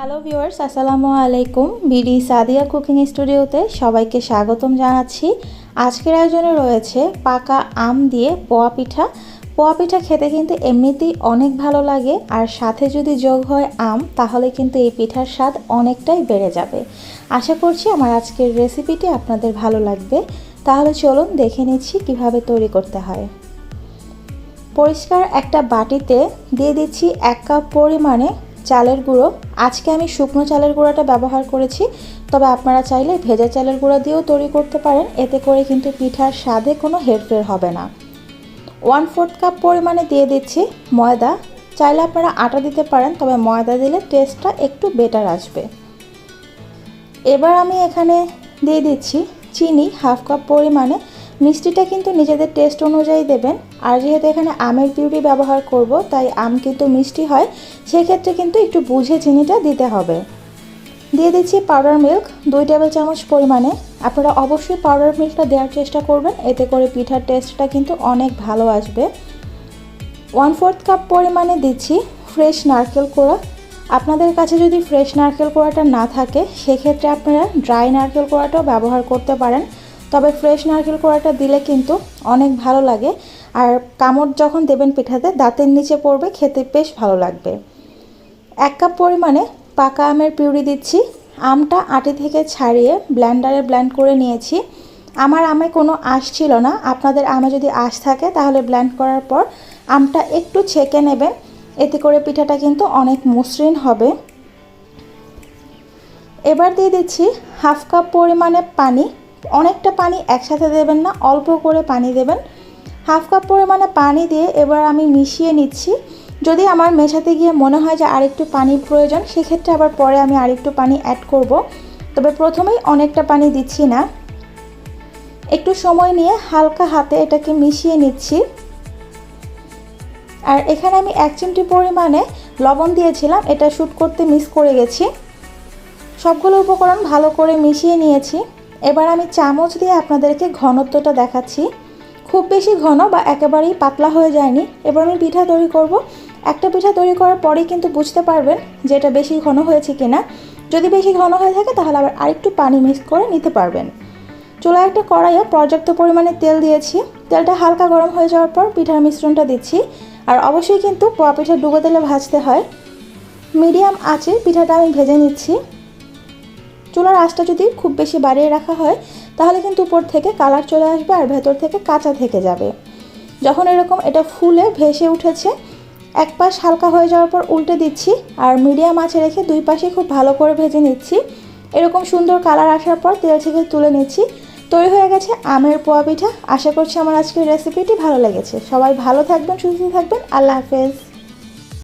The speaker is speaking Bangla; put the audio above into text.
হ্যালো ভিউয়ার্স আসসালামু আলাইকুম বিডি সাদিয়া কুকিং স্টুডিওতে সবাইকে স্বাগতম জানাচ্ছি। আজকের আয়োজনে রয়েছে পাকা আম দিয়ে পোয়া পিঠা। পোয়া পিঠা খেতে কিন্তু এমনিতেই অনেক ভালো লাগে, আর সাথে যদি যোগ হয় আম, তাহলে কিন্তু এই পিঠার স্বাদ অনেকটাই বেড়ে যাবে। আশা করছি আমার আজকের রেসিপিটি আপনাদের ভালো লাগবে। তাহলে চলুন দেখে নিচ্ছি কীভাবে তৈরি করতে হয়। পরিষ্কার একটা বাটিতে দিয়ে দিচ্ছি এক কাপ পরিমাণে চালের গুঁড়ো। আজকে আমি শুকনো চালের গুঁড়োটা ব্যবহার করেছি, তবে আপনারা চাইলে ভেজা চালের গুঁড়ো দিয়েও তৈরি করতে পারেন। এতে করে কিন্তু পিঠার স্বাদে কোনো হেরফের হবে না। ওয়ান ফোর্থ কাপ পরিমাণে দিয়ে দিচ্ছি ময়দা। চাইলে আপনারা আটা দিতে পারেন, তবে ময়দা দিলে টেস্টটা একটু বেটার আসবে। এবার আমি এখানে দিয়ে দিচ্ছি চিনি হাফ কাপ পরিমাণে। মিষ্টিটা কিন্তু নিজেদের টেস্ট অনুযায়ী দেবেন। আর যেহেতু এখানে আমের পিউরি ব্যবহার করব, তাই আম কিন্তু মিষ্টি হয়, সেক্ষেত্রে কিন্তু একটু বুঝে চিনিটা দিতে হবে। দিয়ে দিচ্ছি পাউডার মিল্ক দুই টেবিল চামচ পরিমাণে। আপনারা অবশ্যই পাউডার মিল্কটা দেওয়ার চেষ্টা করবেন, এতে করে পিঠার টেস্টটা কিন্তু অনেক ভালো আসবে। ওয়ান ফোর্থ কাপ পরিমাণে দিচ্ছি ফ্রেশ নারকেল কোড়া। আপনাদের কাছে যদি ফ্রেশ নারকেল কোড়াটা না থাকে, সেক্ষেত্রে আপনারা ড্রাই নারকেল কোড়াটাও ব্যবহার করতে পারেন। তবে ফ্রেশ নারকেল কোড়াটা দিলে কিন্তু অনেক ভালো লাগে। আর কামড় যখন দেবেন পিঠাতে, দাঁতের নিচে পড়বে, খেতে বেশ ভালো লাগবে। এক কাপ পরিমাণে পাকা আমের পিউরি দিচ্ছি। আমটা আটি থেকে ছাড়িয়ে ব্ল্যান্ডারে ব্ল্যান্ড করে নিয়েছি। আমার আমে কোনো আঁশ ছিল না। আপনাদের আমে যদি আঁশ থাকে, তাহলে ব্ল্যান্ড করার পর আমটা একটু ছেঁকে নেবেন। এতে করে পিঠাটা কিন্তু অনেক মসৃণ হবে। এবার দিয়ে দিচ্ছি হাফ কাপ পরিমাণে পানি। অনেকটা পানি একসাথে দেবেন না, অল্প করে পানি দেবেন। হাফ কাপ পরিমাণে পানি দিয়ে এবার আমি মিশিয়ে নিচ্ছি। যদি আমার মেশাতে গিয়ে মনে হয় যে আরেকটু পানির প্রয়োজন, সেক্ষেত্রে আবার পরে আমি আরেকটু পানি অ্যাড করব। তবে প্রথমেই অনেকটা পানি দিচ্ছি না। একটু সময় নিয়ে হালকা হাতে এটাকে মিশিয়ে নিচ্ছি। আর এখানে আমি এক চিমটি পরিমাণে লবণ দিয়েছিলাম, এটা শ্যুট করতে মিস করে গেছি। সবগুলো উপকরণ ভালো করে মিশিয়ে নিয়েছি। এবার আমি চামচ দিয়ে আপনাদেরকে ঘনত্বটা দেখাচ্ছি। খুব বেশি ঘন বা একেবারেই পাতলা হয়ে যায়নি। এবার আমি পিঠা তৈরি করব। একটা পিঠা তৈরি করার পরেই কিন্তু বুঝতে পারবেন যে এটা বেশি ঘন হয়েছে কিনা। যদি বেশি ঘন হয়ে থাকে, তাহলে আবার আরেকটু পানি মিক্স করে নিতে পারবেন। চুলায় একটা কড়াইয়ে পর্যাপ্ত পরিমাণে তেল দিয়েছি। তেলটা হালকা গরম হয়ে যাওয়ার পর পিঠার মিশ্রণটা দিচ্ছি। আর অবশ্যই কিন্তু পোয়া পিঠা ডুবো তেলে ভাজতে হয়। মিডিয়াম আছে পিঠাটা আমি ভেজে নিচ্ছি। চুলার আঁচটা যদি খুব বেশি বাড়িয়ে রাখা হয়, তাহলে কিন্তু উপর থেকে কালার চলে আসবে আর ভেতর থেকে কাঁচা থেকে যাবে। যখন এরকম এটা ফুলে ভেসে উঠেছে, এক পাশ হালকা হয়ে যাওয়ার পর উল্টে দিচ্ছি আর মিডিয়াম আঁচে রেখে দুই পাশে খুব ভালো করে ভেজে নিচ্ছি। এরকম সুন্দর কালার আসার পর তেল থেকে তুলে নিচ্ছি। তৈরি হয়ে গেছে আমের পোয়া পিঠা। আশা করছি আমার আজকের রেসিপিটি ভালো লেগেছে। সবাই ভালো থাকবেন, সুস্থ থাকবেন। আল্লাহ হাফেজ।